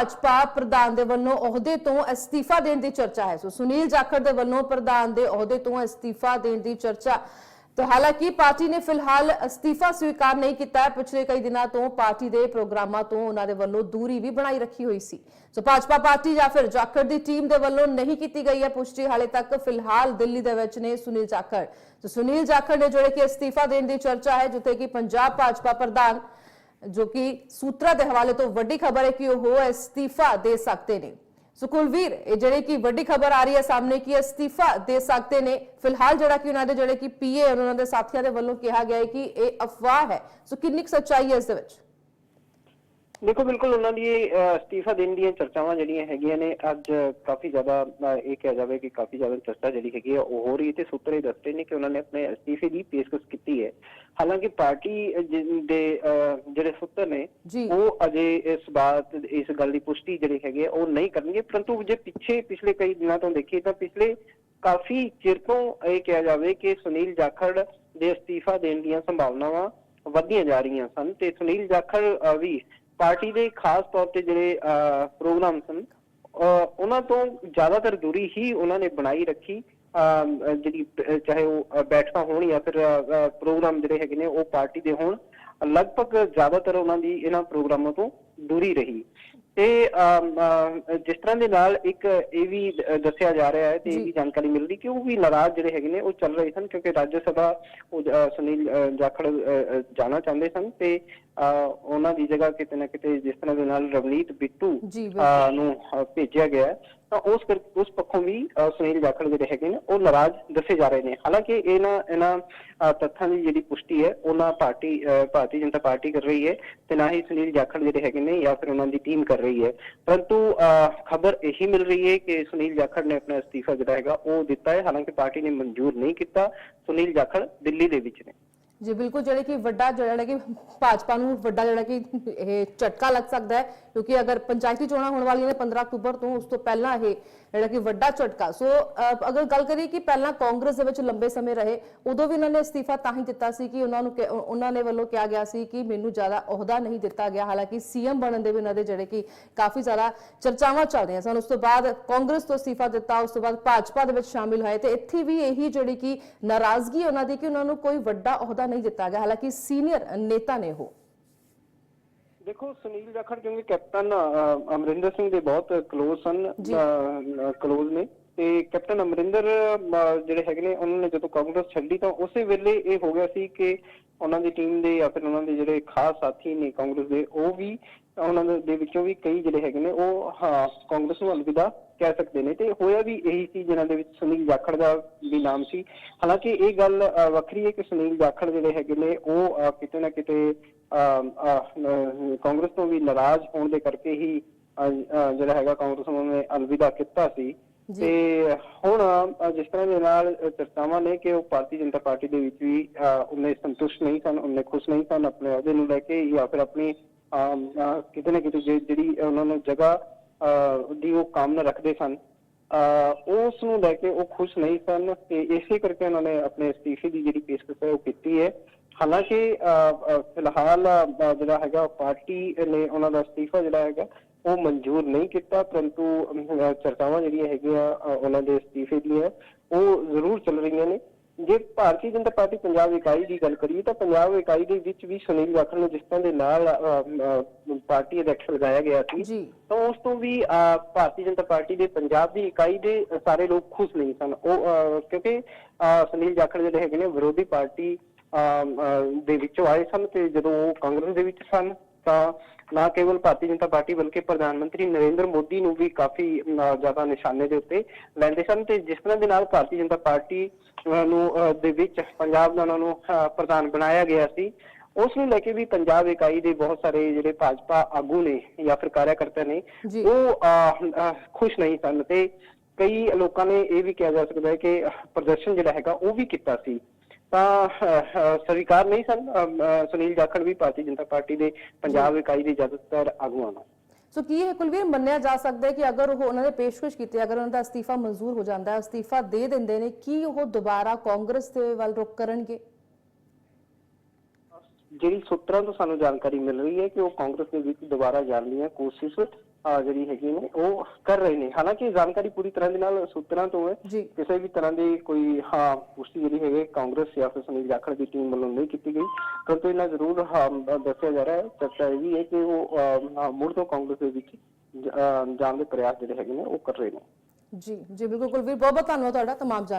ਭਾਜਪਾ ਪ੍ਰਧਾਨ ਦੇ ਵੱਲੋਂ ਅਹੁਦੇ ਤੋਂ ਅਸਤੀਫਾ ਦੇਣ ਦੀ ਚਰਚਾ ਹੈ। ਸੋ ਸੁਨੀਲ ਜਾਖੜ ਦੇ ਵੱਲੋਂ ਪ੍ਰਧਾਨ ਦੇ ਅਹੁਦੇ ਤੋਂ ਅਸਤੀਫਾ ਦੇਣ ਦੀ ਚਰਚਾ। ਤਾਂ ਹਾਲਾਂਕਿ ਪਾਰਟੀ ਨੇ ਫਿਲਹਾਲ ਅਸਤੀਫਾ ਸਵੀਕਾਰ ਨਹੀਂ ਕੀਤਾ ਹੈ। ਪਿਛਲੇ ਕਈ ਦਿਨਾਂ ਤੋਂ ਪਾਰਟੀ ਦੇ ਪ੍ਰੋਗਰਾਮਾਂ ਤੋਂ ਉਹਨਾਂ ਦੇ ਵੱਲੋਂ ਦੂਰੀ ਵੀ ਬਣਾਈ ਰੱਖੀ ਹੋਈ ਸੀ। ਸੋ ਭਾਜਪਾ ਪਾਰਟੀ ਜਾਂ ਫਿਰ ਜਾਖੜ ਦੀ ਟੀਮ ਦੇ ਵੱਲੋਂ ਨਹੀਂ ਕੀਤੀ ਗਈ ਹੈ ਪੁਸ਼ਟੀ। ਹਾਲੇ ਤੱਕ ਫਿਲਹਾਲ ਦਿੱਲੀ ਦੇ ਵਿੱਚ ਨੇ ਸੁਨੀਲ ਜਾਖੜ। ਸੋ ਸੁਨੀਲ ਜਾਖੜ ਨੇ ਜਿਹੜੇ ਕਿ ਅਸਤੀਫਾ ਦੇਣ ਦੀ ਚਰਚਾ ਹੈ, ਜਿੱਥੇ ਜੋ ਕਿ ਸੂਤਰਾਂ ਦੇ ਹਵਾਲੇ ਤੋਂ ਵੱਡੀ ਖਬਰ ਹੈ ਕਿ ਉਹ ਅਸਤੀਫਾ ਦੇ ਸਕਦੇ ਨੇ। ਸੋ ਕੁਲਵੀਰ ਇਹ ਜਿਹੜੇ ਕਿ ਵੱਡੀ ਖਬਰ ਆ ਰਹੀ ਹੈ ਸਾਹਮਣੇ ਕਿ ਅਸਤੀਫਾ ਦੇ ਸਕਦੇ ਨੇ। ਫਿਲਹਾਲ ਜਿਹੜਾ ਕਿ ਉਹਨਾਂ ਦੇ ਜਿਹੜੇ ਕਿ ਪੀਏ ਉਹਨਾਂ ਦੇ ਸਾਥੀਆਂ ਦੇ ਵੱਲੋਂ ਕਿਹਾ ਗਿਆ ਹੈ ਕਿ ਇਹ ਅਫਵਾਹ ਹੈ। ਸੋ ਕਿੰਨੀ ਕੁ ਸੱਚਾਈ ਹੈ ਇਸ ਦੇ ਵਿੱਚ? ਦੇਖੋ ਬਿਲਕੁਲ ਉਹਨਾਂ ਦੀ ਅਸਤੀਫਾ ਦੇਣ ਦੀਆਂ ਚਰਚਾਵਾਂ ਜਿਹੜੀਆਂ ਹੈਗੀਆਂ ਨੇ ਅੱਜ ਕਾਫੀ ਜ਼ਿਆਦਾ ਇਹ ਕਿਹਾ ਜਾਵੇ ਕਿ ਕਾਫੀ ਜ਼ਿਆਦਾ ਚਰਚਾ ਜਿਹੜੀ ਹੈਗੀ ਆ ਉਹ ਹੋ ਰਹੀ ਤੇ ਸੂਤਰ ਇਹ ਦੱਸਦੇ ਨੇ ਕਿ ਉਹਨਾਂ ਨੇ ਆਪਣੇ ਅਸਤੀਫੇ ਦੀ ਪੇਸ਼ਕਸ਼ ਕੀਤੀ ਹੈ। ਹਾਲਾਂਕਿ ਪਾਰਟੀ ਦੇ ਜਿਹੜੇ ਸੂਤਰ ਨੇ ਉਹ ਅਜੇ ਇਸ ਬਾਤ ਇਸ ਗੱਲ ਦੀ ਪੁਸ਼ਟੀ ਜਿਹੜੀ ਹੈਗੀ ਉਹ ਨਹੀਂ ਕਰਨਗੇ ਪਰੰਤੂ ਜੇ ਪਿੱਛੇ ਪਿਛਲੇ ਕਈ ਦਿਨਾਂ ਤੋਂ ਦੇਖੀਏ ਤਾਂ ਪਿਛਲੇ ਕਾਫੀ ਚਿਰ ਤੋਂ ਇਹ ਕਿਹਾ ਜਾਵੇ ਕਿ ਸੁਨੀਲ ਜਾਖੜ ਦੇ ਅਸਤੀਫਾ ਦੇਣ ਦੀਆਂ ਸੰਭਾਵਨਾਵਾਂ ਵਧੀਆਂ ਜਾ ਰਹੀਆਂ ਸਨ ਤੇ ਸੁਨੀਲ ਜਾਖੜ ਵੀ ਪਾਰਟੀ ਦੇ ਖਾਸ ਤੌਰ ਤੇ ਜਿਹੜੇ ਅਹ, ਪ੍ਰੋਗਰਾਮ ਸਨ ਅਹ, ਉਹਨਾਂ ਤੋਂ ਜ਼ਿਆਦਾਤਰ ਦੂਰੀ ਹੀ ਉਹਨਾਂ ਨੇ ਬਣਾਈ ਰੱਖੀ। ਅਹ, ਜਿਹੜੀ ਚਾਹੇ ਉਹ ਬੈਠਕਾਂ ਹੋਣ ਜਾਂ ਫਿਰ ਪ੍ਰੋਗਰਾਮ ਜਿਹੜੇ ਹੈਗੇ ਨੇ ਉਹ ਪਾਰਟੀ ਦੇ ਹੋਣ। ਲਗਭਗ ਜ਼ਿਆਦਾਤਰ ਉਹਨਾਂ ਦੀ ਇਹਨਾਂ ਪ੍ਰੋਗਰਾਮਾਂ ਤੋਂ ਦੂਰੀ ਰਹੀ। ਤੇ ਜਿਸ ਤਰ੍ਹਾਂ ਦੇ ਨਾਲ ਇੱਕ ਇਹ ਵੀ ਦੱਸਿਆ ਜਾ ਰਿਹਾ ਹੈ ਤੇ ਇਹ। ਵੀ ਜਾਣਕਾਰੀ ਮਿਲ ਰਹੀ ਕਿ ਉਹ ਵੀ ਨਾਰਾਜ਼ ਜਿਹੜੇ ਹੈਗੇ ਨੇ ਉਹ ਚੱਲ ਰਹੇ ਸਨ ਕਿਉਂਕਿ ਰਾਜ ਸਭਾ ਉਹ ਸੁਨੀਲ ਜਾਖੜ ਜਾਣਾ ਚਾਹੁੰਦੇ ਸਨ ਤੇ ਉਹਨਾਂ ਦੀ ਜਗ੍ਹਾ ਕਿਤੇ ਨਾ ਕਿਤੇ ਜਿਸ ਤਰ੍ਹਾਂ ਦੇ ਨਾਲ ਰਵਨੀਤ ਬਿੱਟੂ ਨੂੰ ਭੇਜਿਆ ਗਿਆ ਤਾਂ ਉਸ ਉਸ ਪੱਖੋਂ ਵੀ ਸੁਨੀਲ ਜਾਖੜ ਜਿਹੜੇ ਹੈਗੇ ਨੇ ਉਹ ਨਾਰਾਜ਼ ਦੱਸੇ ਜਾ ਰਹੇ ਨੇ। ਹਾਲਾਂਕਿ ਇਹਨਾਂ ਇਹਨਾਂ ਤੱਥਾਂ ਦੀ ਜਿਹੜੀ ਪੁਸ਼ਟੀ ਹੈ ਉਹਨਾਂ ਪਾਰਟੀ ਅਹ, ਭਾਰਤੀ ਜਨਤਾ ਪਾਰਟੀ ਕਰ ਰਹੀ ਹੈ ਤੇ ਨਾ ਹੀ ਸੁਨੀਲ ਜਾਖੜ ਜਿਹੜੇ ਹੈਗੇ ਨੇ ਜਾਂ ਫਿਰ ਉਹਨਾਂ ਦੀ ਟੀਮ ਕਰ ਰਹੀ ਹੈ। ਪਰੰਤੂ ਖਬਰ ਇਹੀ ਮਿਲ ਰਹੀ ਹੈ ਕਿ ਸੁਨੀਲ ਜਾਖੜ ਨੇ ਆਪਣਾ ਅਸਤੀਫਾ ਜਿਹੜਾ ਹੈਗਾ ਉਹ ਦਿੱਤਾ ਹੈ। ਹਾਲਾਂਕਿ ਪਾਰਟੀ ਨੇ ਮਨਜ਼ੂਰ ਨਹੀਂ ਕੀਤਾ। ਸੁਨੀਲ ਜਾਖੜ ਦਿੱਲੀ ਦੇ ਵਿੱਚ ਨੇ। ਜੀ ਬਿਲਕੁਲ ਜਿਹੜੇ ਕਿ ਵੱਡਾ ਜਿਹੜਾ ਕਿ ਭਾਜਪਾ ਨੂੰ ਵੱਡਾ ਜਿਹੜਾ ਕਿ ਇਹ ਝਟਕਾ ਲੱਗ ਸਕਦਾ ਹੈ, ਕਿਉਂਕਿ ਅਗਰ ਪੰਚਾਇਤੀ ਚੋਣਾਂ ਹੋਣ ਵਾਲੀਆਂ ਨੇ 15 ਅਕਤੂਬਰ ਤੋਂ, ਉਸ ਤੋਂ ਪਹਿਲਾਂ ਇਹ ਜਿਹੜਾ ਕਿ ਵੱਡਾ ਝਟਕਾ। ਸੋ ਅਗਰ ਗੱਲ ਕਰੀਏ ਕਿ ਪਹਿਲਾਂ ਕਾਂਗਰਸ ਦੇ ਵਿੱਚ ਲੰਬੇ ਸਮੇਂ ਰਹੇ, ਉਦੋਂ ਵੀ ਉਹਨਾਂ ਨੇ ਅਸਤੀਫਾ ਤਾਂ ਹੀ ਦਿੱਤਾ ਸੀ ਕਿ ਉਹਨਾਂ ਨੂੰ ਉਹਨਾਂ ਨੇ ਵੱਲੋਂ ਕਿਹਾ ਗਿਆ ਸੀ ਕਿ ਮੈਨੂੰ ਜ਼ਿਆਦਾ ਅਹੁਦਾ ਨਹੀਂ ਦਿੱਤਾ ਗਿਆ। ਹਾਲਾਂਕਿ ਸੀਐਮ ਬਣਨ ਦੇ ਵੀ ਉਹਨਾਂ ਦੇ ਜਿਹੜੇ ਕਿ ਕਾਫੀ ਜ਼ਿਆਦਾ ਚਰਚਾਵਾਂ ਚੱਲ ਰਹੀਆਂ ਸਨ। ਉਸ ਤੋਂ ਬਾਅਦ ਕਾਂਗਰਸ ਤੋਂ ਅਸਤੀਫਾ ਦਿੱਤਾ, ਉਸ ਤੋਂ ਬਾਅਦ ਭਾਜਪਾ ਦੇ ਵਿੱਚ ਸ਼ਾਮਿਲ ਹੋਏ ਤੇ ਇੱਥੇ ਵੀ ਇਹੀ ਜਿਹੜੀ ਕਿ ਨਾਰਾਜ਼ਗੀ ਉਹਨਾਂ ਦੀ ਕਿ ਉਹਨਾਂ ਨੂੰ ਕੋਈ ਵੱਡਾ ਅਹੁਦਾ ਨਹੀਂ ਦਿੱਤਾ ਗਿਆ। ਹਾਲਾਂਕਿ ਸੀਨੀਅਰ ਨੇਤਾ ਨੇ ਉਹ। ਦੇਖੋ ਸੁਨੀਲ ਜਾਖੜ ਕਿਉਂਕਿ ਕੈਪਟਨ ਅਮਰਿੰਦਰ ਸਿੰਘ ਦੇ ਬਹੁਤ ਕਲੋਜ਼ ਸਨ ਕਲੋਜ ਨੇ। ਤੇ ਕੈਪਟਨ ਅਮਰਿੰਦਰ ਜਿਹੜੇ ਹੈਗੇ ਨੇ ਉਹਨਾਂ ਨੇ ਜਦੋਂ ਕਾਂਗਰਸ ਛੱਡੀ ਤਾਂ ਉਸੇ ਵੇਲੇ ਇਹ ਹੋ ਗਿਆ ਸੀ ਕਿ ਉਹਨਾਂ ਦੀ ਟੀਮ ਦੇ ਜਾਂ ਫਿਰ ਉਹਨਾਂ ਦੇ ਜਿਹੜੇ ਖਾਸ ਸਾਥੀ ਨੇ ਕਾਂਗਰਸ ਦੇ ਉਹ ਵੀ ਉਹਨਾਂ ਦੇ- ਵਿੱਚੋਂ ਵੀ ਕਈ ਜਿਹੜੇ ਹੈਗੇ ਨੇ ਉਹ ਹਾਂ ਕਾਂਗਰਸ ਨੂੰ ਅਲਵਿਦਾ ਕਹਿ ਸਕਦੇ ਨੇ। ਤੇ ਹੋਇਆ ਵੀ ਇਹੀ ਸੀ ਜਿਨ੍ਹਾਂ ਦੇ ਵਿੱਚ ਸੁਨੀਲ ਜਾਖੜ ਦਾ ਵੀ ਨਾਮ ਸੀ। ਹਾਲਾਂਕਿ ਇਹ ਗੱਲ ਵੱਖਰੀ ਹੈ ਕਿ ਸੁਨੀਲ ਜਾਖੜ ਜਿਹੜੇ ਹੈਗੇ ਨੇ ਉਹ ਕਿਤੇ ਨਾ ਕਿਤੇ ਕਾਂਗਰਸ ਤੋਂ ਵੀ ਨਾਰਾਜ਼ ਹੋਣ ਦੇ ਕਰਕੇ ਹੀ ਜਿਹੜਾ ਹੈਗਾ ਕਾਂਗਰਸ ਨੂੰ ਉਹਨੇ ਅਲਵਿਦਾ ਕੀਤਾ ਸੀ। ਤੇ ਹੁਣ ਜਿਸ ਤਰ੍ਹਾਂ ਦੇ ਨਾਲ ਚਰਚਾਵਾਂ ਨੇ ਕਿ ਉਹ ਭਾਰਤੀ ਜਨਤਾ ਪਾਰਟੀ ਦੇ ਵਿੱਚ ਵੀ ਉਹਨੇ ਸੰਤੁਸ਼ਟ ਨਹੀਂ ਸਨ ਉਹਨੇ ਖੁਸ਼ ਨਹੀਂ ਸਨ ਆਪਣੇ ਅਹੁਦੇ ਨੂੰ ਲੈ ਕੇ ਜਾਂ ਫਿਰ ਆਪਣੀ ਕਿਤੇ ਨਾ ਕਿਤੇ ਜਿਹੜੀ ਉਹਨਾਂ ਨੂੰ ਜਗ੍ਹਾ ਅਹ, ਦੀ ਉਹ ਕਾਮਨਾ ਰੱਖਦੇ ਸਨ ਅਹ, ਉਸ ਨੂੰ ਲੈ ਕੇ ਉਹ ਖੁਸ਼ ਨਹੀਂ ਸਨ ਤੇ ਇਸੇ ਕਰਕੇ ਉਹਨਾਂ ਨੇ ਆਪਣੇ ਅਸਤੀਫੇ ਦੀ ਜਿਹੜੀ ਪੇਸ਼ਕਸ਼ ਹੈ ਉਹ ਕੀਤੀ ਹੈ। ਹਾਲਾਂਕਿ ਅਹ, ਫਿਲਹਾਲ ਜਿਹੜਾ ਹੈਗਾ ਪਾਰਟੀ ਨੇ ਉਹਨਾਂ ਦਾ ਅਸਤੀਫਾ ਜਿਹੜਾ ਹੈਗਾ ਉਹ ਮਨਜ਼ੂਰ ਨਹੀਂ ਕੀਤਾ ਪਰੰਤੂ ਚਰਚਾਵਾਂ ਜਿਹੜੀਆਂ ਹੈਗੀਆਂ ਉਹਨਾਂ ਦੇ ਅਸਤੀਫੇ ਦੀਆਂ ਉਹ ਜ਼ਰੂਰ ਚੱਲ ਰਹੀਆਂ ਨੇ। ਜੇ ਭਾਰਤੀ ਜਨਤਾ ਪਾਰਟੀ ਪੰਜਾਬ ਇਕਾਈ ਦੀ ਗੱਲ ਕਰੀਏ ਤਾਂ ਪੰਜਾਬ ਇਕਾਈ ਦੇ ਵਿੱਚ ਵੀ ਸੁਨੀਲ ਜਾਖੜ ਨੂੰ ਜਿਸ ਤਰ੍ਹਾਂ ਦੇ ਨਾਲ ਪਾਰਟੀ ਅਧਿਕਸ਼ ਲਗਾਇਆ ਗਿਆ ਸੀ ਤਾਂ ਉਸ ਤੋਂ ਵੀ ਭਾਰਤੀ ਜਨਤਾ ਪਾਰਟੀ ਦੇ ਪੰਜਾਬ ਦੀ ਇਕਾਈ ਦੇ ਸਾਰੇ ਲੋਕ ਖੁਸ਼ ਨਹੀਂ ਸਨ। ਉਹ ਕਿਉਂਕਿ ਸੁਨੀਲ ਜਾਖੜ ਜਿਹੜੇ ਹੈਗੇ ਨੇ ਵਿਰੋਧੀ ਪਾਰਟੀ ਦੇ ਵਿੱਚੋਂ ਆਏ ਸਨ ਤੇ ਜਦੋਂ ਉਹ ਕਾਂਗਰਸ ਦੇ ਵਿੱਚ ਸਨ ਤਾਂ ਨਾ ਕੇਵਲ ਭਾਰਤੀ ਜਨਤਾ ਪਾਰਟੀ ਬਲਕਿ ਪ੍ਰਧਾਨ ਮੰਤਰੀ ਨਰਿੰਦਰ ਮੋਦੀ ਨੂੰ ਵੀ ਕਾਫੀ ਜ਼ਿਆਦਾ ਨਿਸ਼ਾਨੇ ਦੇ ਉੱਤੇ ਲੈਂਦੇ ਸਨ ਤੇ ਜਿਸ ਤਰ੍ਹਾਂ ਦੇ ਨਾਲ ਭਾਰਤੀ ਜਨਤਾ ਪਾਰਟੀ ਨੂੰ ਦੇ ਵਿੱਚ ਪੰਜਾਬ ਦਾ ਉਹਨਾਂ ਨੂੰ ਪ੍ਰਧਾਨ ਬਣਾਇਆ ਗਿਆ ਸੀ ਉਸ ਨੂੰ ਲੈ ਕੇ ਵੀ ਪੰਜਾਬ ਇਕਾਈ ਦੇ ਬਹੁਤ ਸਾਰੇ ਜਿਹੜੇ ਭਾਜਪਾ ਆਗੂ ਨੇ ਜਾਂ ਫਿਰ ਕਾਰਿਆਕਰਤਾ ਨੇ। ਉਹ ਖੁਸ਼ ਨਹੀਂ ਸਨ ਤੇ ਕਈ ਲੋਕਾਂ ਨੇ ਇਹ ਵੀ ਕਿਹਾ ਜਾ ਸਕਦਾ ਹੈ ਕਿ ਪ੍ਰਦਰਸ਼ਨ ਜਿਹੜਾ ਹੈਗਾ ਉਹ ਵੀ ਕੀਤਾ ਸੀ ਤਾਂ ਸਵੀਕਾਰ ਨਹੀਂ ਸਨ। ਸੁਨੀਲ ਜਾਖੜ ਵੀ ਭਾਰਤੀ ਜਨਤਾ ਪਾਰਟੀ ਦੇ ਪੰਜਾਬ ਇਕਾਈ ਦੇ ਜ਼ਿਆਦਾਤਰ ਆਗੂਆਂ ਨੂੰ ਸੋ ਕੀ ਇਹ ਕੁਲਵੀਰ ਮੰਨਿਆ ਜਾ ਸਕਦਾ ਹੈ ਕਿ ਅਗਰ ਉਹ ਉਹਨਾਂ ਨੇ ਪੇਸ਼ਕਸ਼ ਕੀਤੀ ਅਗਰ ਉਹਨਾਂ ਦਾ ਅਸਤੀਫਾ ਮਨਜ਼ੂਰ ਹੋ ਜਾਂਦਾ ਹੈ ਅਸਤੀਫਾ ਦੇ ਦਿੰਦੇ ਨੇ ਕੀ ਉਹ ਦੁਬਾਰਾ ਕਾਂਗਰਸ ਦੇ ਵੱਲ ਰੁਖ ਕਰਨਗੇ? ਜਿਹੜੀ ਸੂਤਰਾਂ ਤੋਂ ਸਾਨੂੰ ਜਾਣਕਾਰੀ ਮਿਲ ਰਹੀ ਹੈ ਕਿ ਉਹ ਕਾਂਗਰਸ ਦੇ ਵਿੱਚ ਦੁਬਾਰਾ ਜਾਣ ਦੀਆਂ ਕੋਸ਼ਿਸ਼ ਜਿਹੜੀ ਹੈਗੀ ਨੇ ਉਹ ਕਰ ਰਹੇ ਨੇ। ਹਾਲਾਂਕਿ ਇਹ ਜਾਣਕਾਰੀ ਪੂਰੀ ਤਰ੍ਹਾਂ ਦੇ ਨਾਲ ਸੂਤਰਾਂ ਤੋਂ ਹੈ। ਜੀ। ਕਿਸੇ ਵੀ ਤਰ੍ਹਾਂ ਦੀ ਕੋਈ ਹਾਂ ਪੁਸ਼ਟੀ ਜਿਹੜੀ ਹੈਗੀ ਕਾਂਗਰਸ ਜਾਂ ਫਿਰ ਸੁਨੀਲ ਜਾਖੜ ਦੀ ਟੀਮ ਵੱਲੋਂ ਨਹੀਂ ਕੀਤੀ ਗਈ। ਪਰੰਤੂ ਇਹਨਾਂ ਜ਼ਰੂਰ ਹਾਂ, ਦੱਸਿਆ ਜਾ ਰਿਹਾ ਹੈ। ਚਰਚਾ ਇਹ ਵੀ ਹੈ ਕਿ ਉਹ ਮੁੜ ਤੋਂ ਕਾਂਗਰਸ ਦੇ ਵਿੱਚ ਜ- ਜਾਣ ਦੇ ਪ੍ਰਯਾਸ ਜਿਹੜੇ ਹੈਗੇ ਨੇ ਉਹ ਕਰ ਰਹੇ ਨੇ। ਜੀ ਜੀ ਬਿਲਕੁਲ ਕੁਲਵੀਰ ਬਹੁਤ ਬਹੁਤ ਧੰਨਵਾਦ ਤੁਹਾਡਾ। ਤਮਾਮ ਜਾਣ